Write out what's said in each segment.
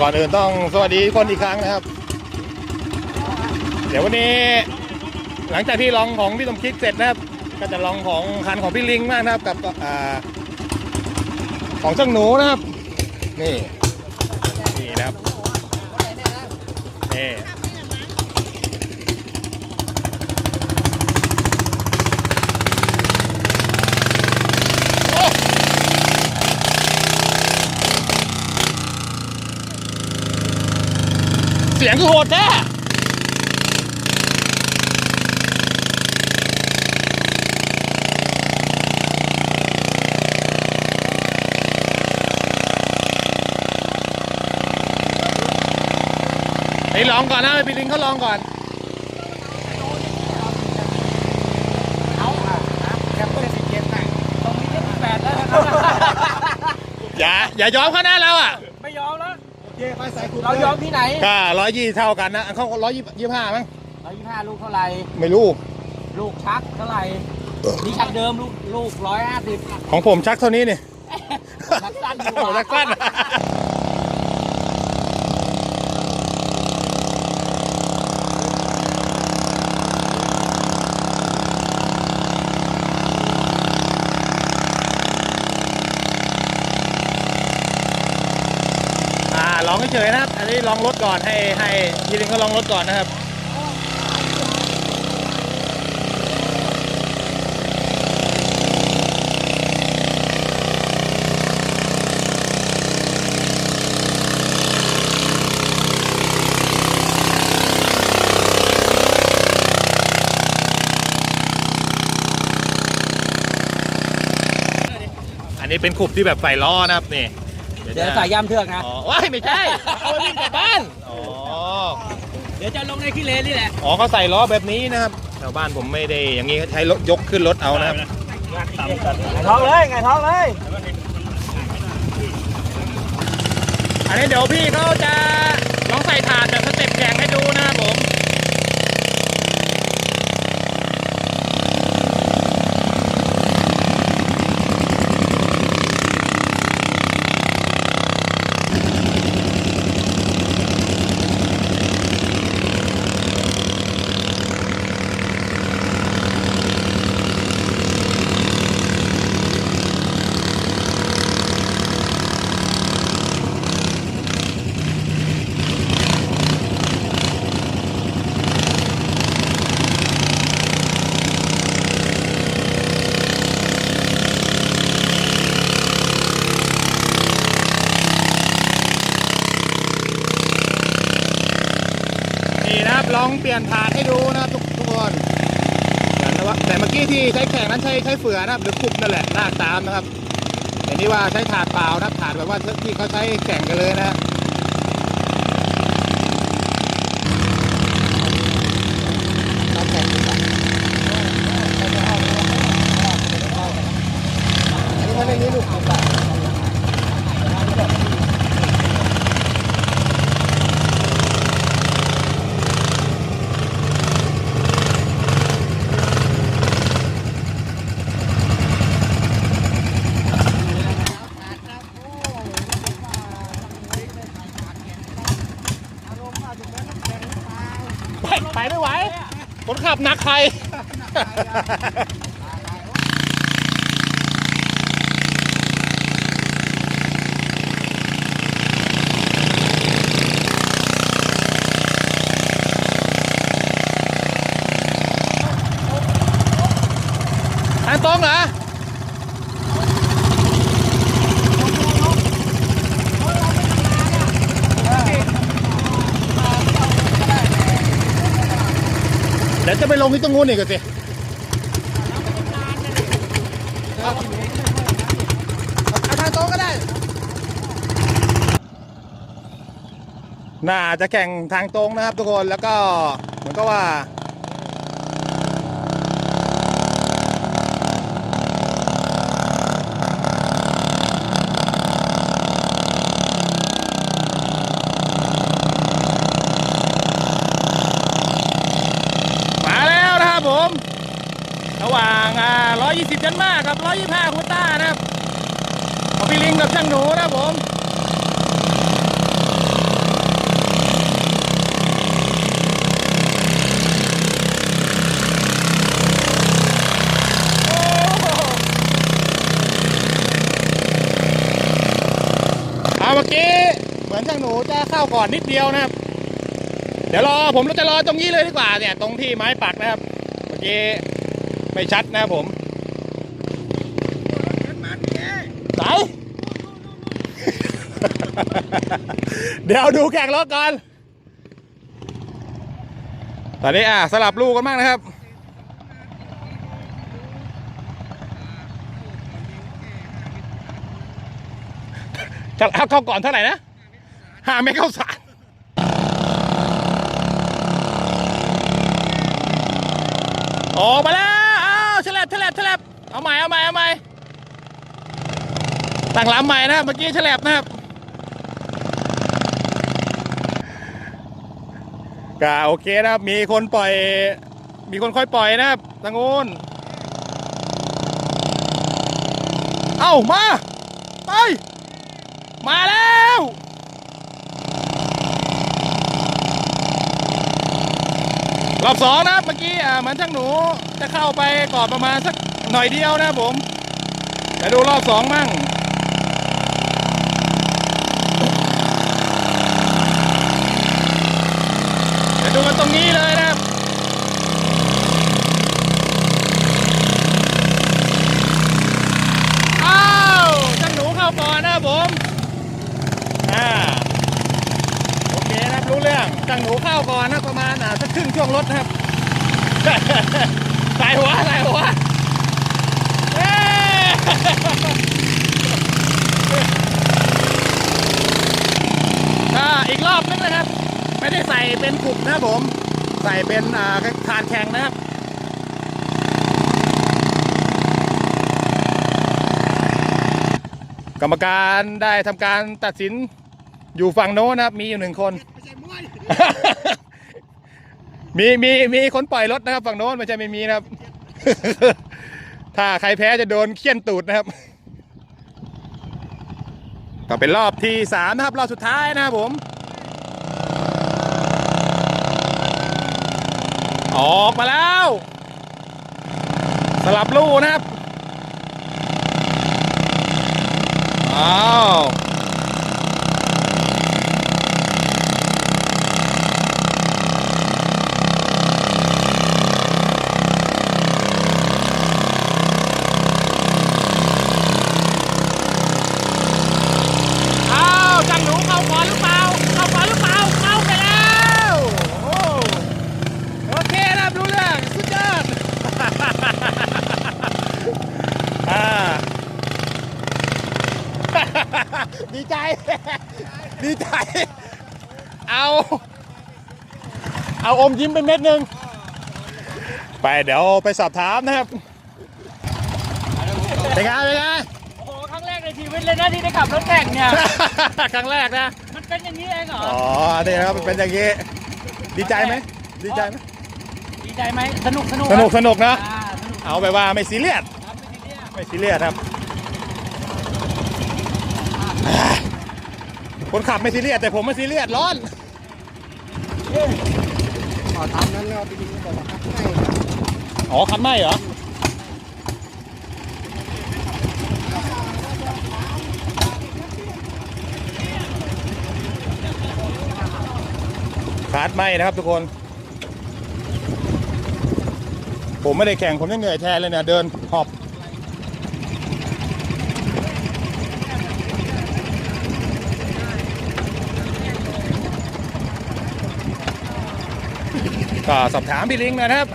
ก่อนอื่นต้องสวัสดีคนอีกครั้งนะครับ เดี๋ยววันนี้หลังจากที่ลองของพี่สมคิดเสร็จนะครับ ก็จะลองของคันของพี่ลิงมากนะครับ กับอ่าของช่างหนูนะครับ นี่นี่นะครับนี่ เสียงคือโหดแท้ไอ้ลองก่อนนะพี่ลิงเขาลองก่อนเอาอะนะแคปเปอร์สิบเจ็ดนะตรงนี้จะแปดแล้วนะอย่าอย่ายอมเขาหนะเราอะ เรายอมที่ไหนก็ร้อยยี่เท่ากันนะเขาร้อยยี่ห้ามั้งร้อยยี่ห้าลูกเท่าไหร่ไม่รู้ลูกชักเท่าไหร่นี่ชักเดิมลูกลูกร้อยห้าสิบของผมชักเท่านี้นี่ชักสั้นอยู่โอ้ชักสั้น อ่าลองเฉยๆนะครับ อันนี้ลองรถก่อนให้ให้พี่ลิงเขาลองรถก่อนนะครับอันนี้เป็นขุบที่แบบใส่ล้อนะครับนี่ เดี๋ยวใส่ย่ำเทือกนะอ๋อว้ายไม่ใช่เอาไว้วิ่งกลับบ้านอ๋อเดี๋ยวจะลงในขี้เลนนี่แหละอ๋อเขาใส่ล้อแบบนี้นะครับแถวบ้านผมไม่ได้อย่างนี้ใช้รถยกขึ้นรถเอานะครับไงท้องเลยไงท้องเลยอันนี้เดี๋ยวพี่เขาจะลองใส่ถาดแบบสเต็ปแข่งให้ดูนะครับผม นี่นะครับ ลองเปลี่ยนถาดให้ดูนะทุกทุกคนแต่ว่าแต่เมื่อกี้ที่ใช้แข่งนั้นใช้ใช้เฟือนะครับหรือคุบนั่นแหละลากตามนะครับแต่นี่ว่าใช้ถาดเปล่านะถาดแบบว่าที่เขาใช้แข่งกันเลยนะฮะไปไปไม่ไหวคนขับ หนักใครทางตรงเหรอ เดี๋ยว จะไปลงที่ตรงนู้นอีกสิเอาทางตรงก็ได้ น่าจะแข่งทางตรงนะครับทุกคนแล้วก็เหมือนก็ว่ามา ระหว่าง 120จันมากครับ 125คูต้านะครับพี่ลิงกับช่างหนูนะผมเอาเมื่อกี้เหมือนช่างหนูจะเข้าก่อนนิดเดียวนะครับ เดี๋ยวรอผมเราจะรอตรงนี้เลยดีกว่าเนี่ย ตรงที่ไม้ปักนะครับ เมื่อกี้ ไม่ชัดนะผมไหน เดี๋ยวดูแข่งรถก่อน ตอนนี้อะสลับลูกกันมากนะครับจะเอาเข้าก่อนเท่าไหร่นะห้าเมตรเข้าสารออกมาแล้วฉลับฉลับฉลับ เอาใหม่เอาใหม่เอาใหม่ตั้งลำใหม่นะเมื่อกี้ฉลับนะครับก็โอเคนะครับ มีคนปล่อย มีคนค่อยปล่อยนะครับทางโน้นเอ้ามาไปมาแล้วรอบสองนะครับเมื่อกี้อ่าเหมือนช่างหนูจะเข้าไปก่อนประมาณสัก หน่อยเดียวนะผมไปดูรอบสองมั่งเดี๋ยวดูกันตรงนี้เลยนะครับอ้าวช่างหนูเข้าก่อนนะผมอ่าโอเคนะครับรู้เรื่องช่างหนูเข้าก่อนนะประมาณอ่าสักครึ่งช่วงรถนะครับ ใส่หัวใส่หัวเอ้อ่าอีกรอบนึงนะครับ ไม่ได้ใส่เป็นกลุ่มนะครับผม ใส่ เป็นอ่าถาดแข่งนะครับกรรมการได้ทำการตัดสินอยู่ฝั่งโน้นนะครับ มีอยู่หนึ่งคน มีมีมีคนปล่อยรถนะครับ ฝั่งโน้นไม่ใช่ไม่มีนะครับ ถ้าใครแพ้จะโดนเคี่ยนตูดนะครับ ก็เป็นรอบที่สามนะครับ รอบสุดท้ายนะครับผม ออกมาแล้ว สลับลู่นะครับ อ้าวอ้าวจังหนูเข้าก่อนหรือเปล่า เข้าก่อนหรือเปล่า เข้าไปแล้วโอ้โอเคนะครับรู้เรื่องสุดยอด อ่า ดีใจ ดีใจ เอา เอาอมยิ้มไปเม็ดหนึ่งไปเดี๋ยวไปสอบถามนะครับเป็นไงเป็นไงโอ้โหครั้งแรกในชีวิตเลยนะที่ได้ขับรถแข่งเนี่ย ครั้งแรกนะ มันเป็นอย่างนี้เองเหรอ อ๋อนี่นะครับเป็นอย่างนี้ ดีใจไหม ดีใจไหมดีใจไหม สนุกสนุกสนุกสนุกนะอ่าสนุกเอาไปว่าไม่ซีเรียสครับเป็นอย่างนี้ไม่ซีเรียสครับ คนขับไม่ซีเรียสแต่ผมไม่ซีเรียสร้อนขอตามนั้นแล้วไปยิงบอกว่าครับให้อ๋อคันไหมเหรอคาร์ดไหมนะครับทุกคน ผมไม่ได้แข่งผมยังเหนื่อยแทนเลยเนี่ยเดินหอบ ก็สอบถามพี่ลิงหนอยนะครับ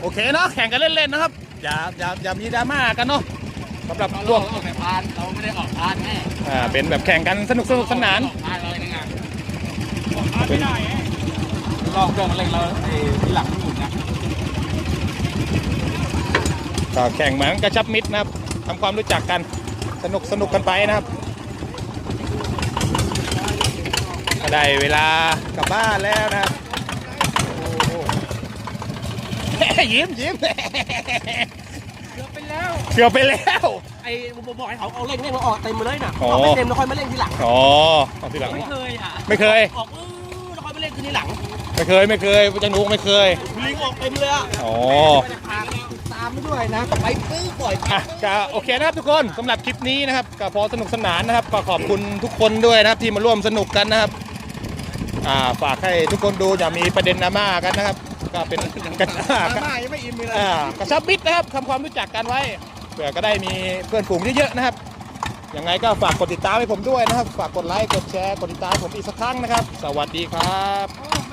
โอเคเนาะแข่งกันเล่นๆนะครับ อย่าอย่าอย่ามีดราม่ากันเนาะสำหรับพวกออกแบบพานเราไม่ได้ออกพานแน่อ่าเป็นแบบแข่งกันสนุกสนุกสนานออกพานเลยนะไงออกพานไม่ได้ลองเครื่องเร่งแล้วไอ้ที่หลังมันหมุนนะก็แข่งเหมือนกระชับมิตรนะครับทำความรู้จักกันสนุกสนุกกันไปนะครับก็ได้เวลากลับบ้านแล้วนะครับโอ้โห ยิ้มยิ้มเกือบไปแล้ว เกือบไปแล้ว ไอ้ผมบอกให้เขาเอาเร่งเร่งมาออกเต็มมาเลยน่ะอ๋อ เอาไม่เต็มแล้วค่อยมาเร่งทีหลัง อ๋อเอาทีหลัง ไม่เคยอะ ไม่เคย ออกอื้อแล้วค่อยมาเร่งทีนี้หลังไม่เคย ไม่เคยจังหนูไม่เคย ลิงออกเต็มเลยอะอ๋อไม่ได้พาตามไปด้วยนะไปซื้อบ่อยอะก็โอเคนะครับทุกคนสำหรับคลิปนี้นะครับก็พอสนุกสนานนะครับก็ขอบคุณทุกคนด้วยนะครับที่มาร่วมสนุกกันนะครับอ่าฝากให้ทุกคนดูอย่ามีประเด็นดราม่ากันนะครับ ก็เป็นกระดราม่ายังไม่อิ่มเลยอ่ากระชับมิตรนะครับทำความรู้จักกันไว้เผื่อก็ได้มีเพื่อนฝูงเยอะๆนะครับยังไงก็ฝากกดติดตามให้ผมด้วยนะครับ ฝากกดไลค์กดแชร์กดติดตามให้ผมอีกสักครั้งนะครับ สวัสดีครับโอ้